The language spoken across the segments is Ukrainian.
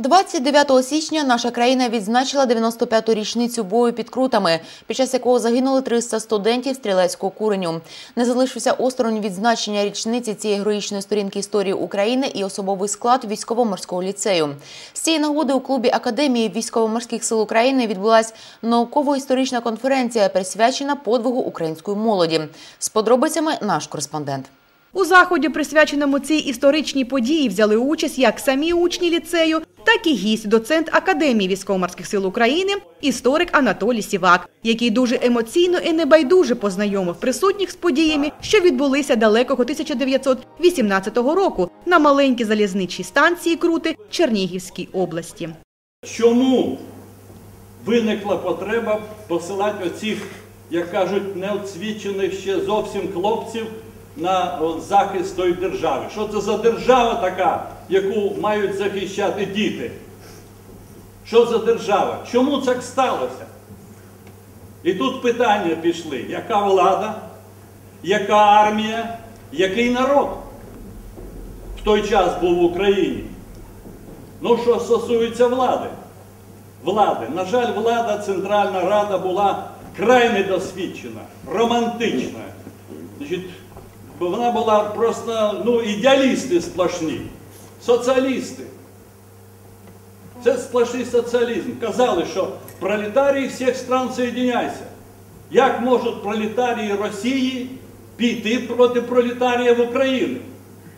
29 січня наша країна відзначила 95-ту річницю бою під крутами, під час якого загинули 300 студентів стрілецького куреню. Не залишився осторонь відзначення річниці цієї героїчної сторінки історії України і особовий склад військово-морського ліцею. З цієї нагоди у клубі Академії військово-морських сил України відбулася науково-історична конференція, присвячена подвигу української молоді. З подробицями наш кореспондент. У заході, присвяченому цій історичній події, взяли участь як самі учні ліцею, так і гість, доцент Академії військово-морських сил України, історик Анатолій Сівак, який дуже емоційно і небайдуже познайомив присутніх з подіями, що відбулися далекого 1918 року на маленькій залізничій станції Крути Чернігівській області. Чому виникла потреба посилати оцих, як кажуть, неосвічених ще зовсім хлопців на захист тої держави? Що це за держава така, яку мають захищати діти? Що за держава? Чому так сталося? І тут питання пішли: яка влада, яка армія, який народ в той час був в Україні? Ну, що стосується влади. Влади. На жаль, влада, Центральна Рада була край недосвідчена, романтична. Значить, бо вона була просто ну, ідеалісти сплошні, соціалісти. Це сплошний соціалізм. Казали, що пролетарії всіх стран соєдиняйся. Як можуть пролетарії Росії піти проти пролетаріїв України?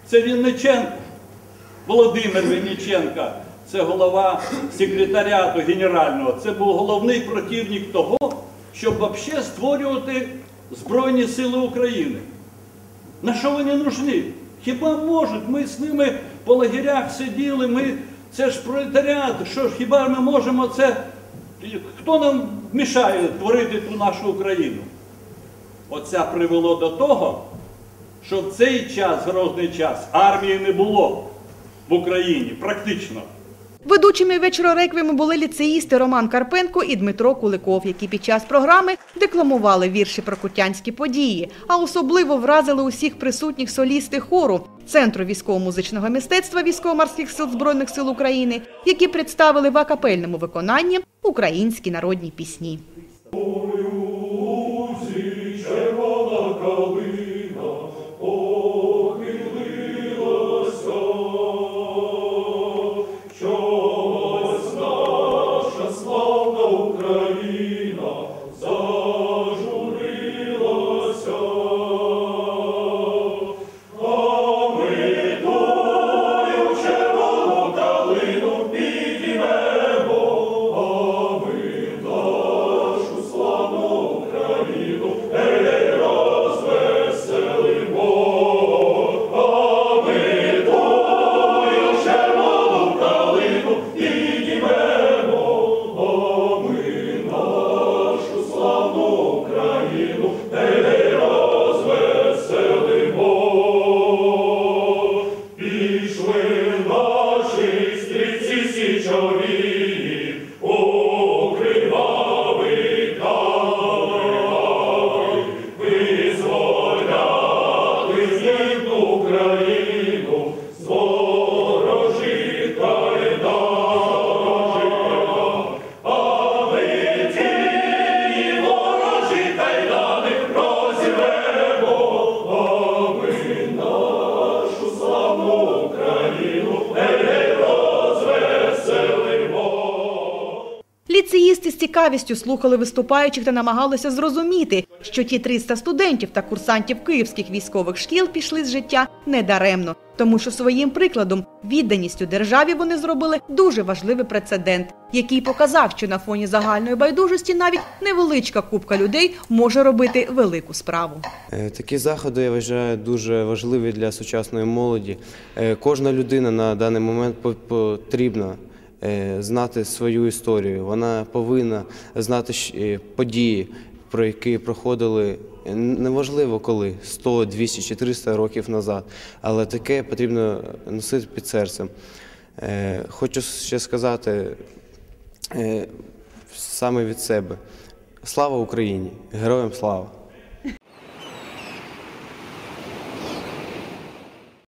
Це Вінниченко. Володимир Винниченко, це голова секретаріату генерального, це був головний противник того, щоб взагалі створювати Збройні Сили України. На що вони нужні? Хіба можуть? Ми з ними по лагерях сиділи, ми, це ж пролетаріат, що ж, хіба ми можемо це. Хто нам мішає творити ту нашу Україну? Оце привело до того, що в цей час, грозний час, армії не було в Україні практично. Ведучими вечора реквієму були ліцеїсти Роман Карпенко і Дмитро Куликов, які під час програми декламували вірші про кутянські події, а особливо вразили усіх присутніх солісти хору Центру військово-музичного мистецтва військово-морських сил Збройних сил України, які представили в акапельному виконанні українські народні пісні. Цікавістю слухали виступаючих та намагалися зрозуміти, що ті 300 студентів та курсантів київських військових шкіл пішли з життя недаремно, тому що своїм прикладом, відданістю державі вони зробили дуже важливий прецедент, який показав, що на фоні загальної байдужості навіть невеличка купка людей може робити велику справу. Е, Такі заходи я вважаю дуже важливі для сучасної молоді. Е, Кожна людина на даний момент по- потрібна знати свою історію. Вона повинна знати е, події, про які проходили е, неважливо коли 100, 200 чи 300 років назад, але таке потрібно носити під серцем. Е, Хочу ще сказати е, саме від себе: слава Україні! Героям слава!